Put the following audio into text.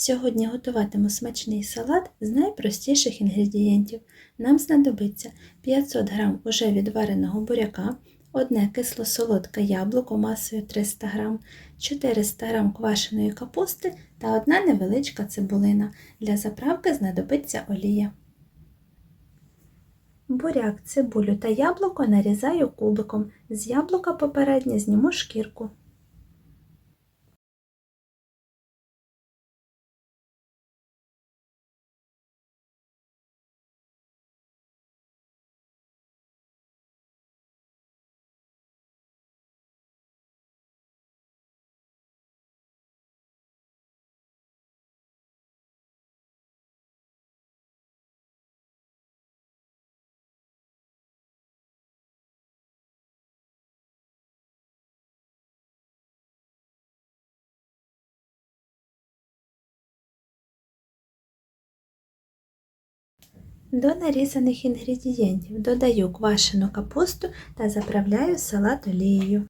Сьогодні готуватиму смачний салат з найпростіших інгредієнтів. Нам знадобиться 500 г уже відвареного буряка, одне кисло-солодке яблуко масою 300 г, 400 г квашеної капусти та одна невеличка цибулина. Для заправки знадобиться олія. Буряк, цибулю та яблуко нарізаю кубиком. З яблука попередньо зніму шкірку. До нарізаних інгредієнтів додаю квашену капусту та заправляю салат олією.